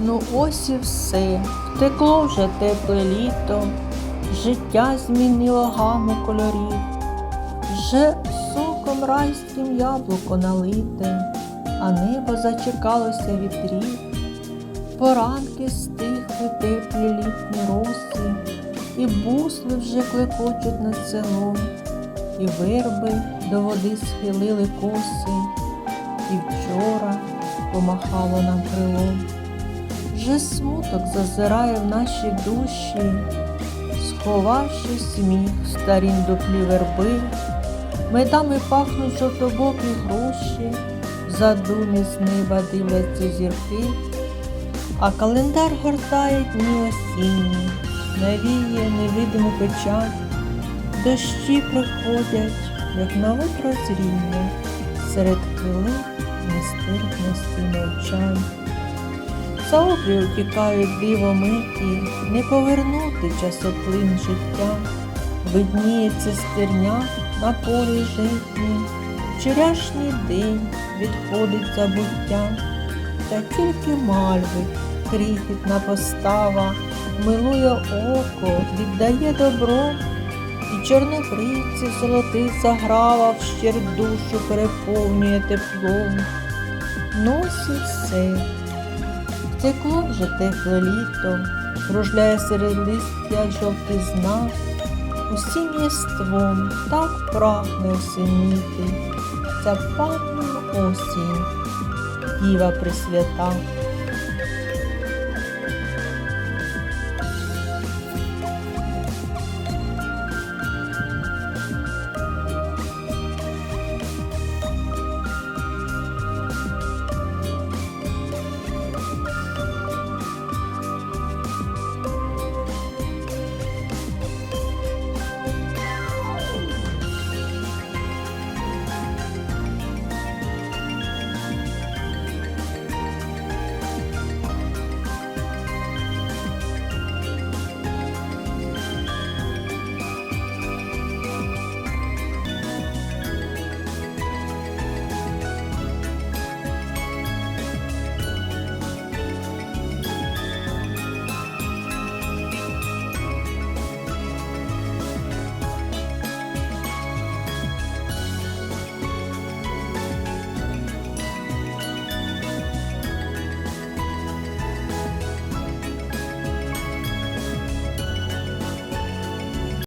Ну ось і все. Втекло вже тепле літо, життя змінило гаму кольорів. Вже соком райським яблуко налите, а небо зачекалося вітрів. Поранки стихли теплі літні роси, і бусли вже клекочуть над селом, і верби до води схилили коси, і вчора помахало нам крилом. Вже смуток зазирає в наші душі, сховавши сміх в старім дуплі верби, медами пахнуть жовтобокі груші, в задумі з неба дивляться зірки, а календар гортає дні осінні, навіє невидиму печать, дощі приходять, як нове прозріння, серед хвилин нестерпності мовчань. За обрію тікають диво не повернути часоплин життя, видніється стерня на полі житні, вчорашній день відходить забуття, та тільки мальви, крихітна постава, милує око, віддає добро, і чорнобривці золотий заграва вщерть душу переповнює теплом. Ось все. Текло вже тепле літо, кружляє серед листя жовтий знак, усім єством так прагне осеніти, ця панна осінь, діва присвята.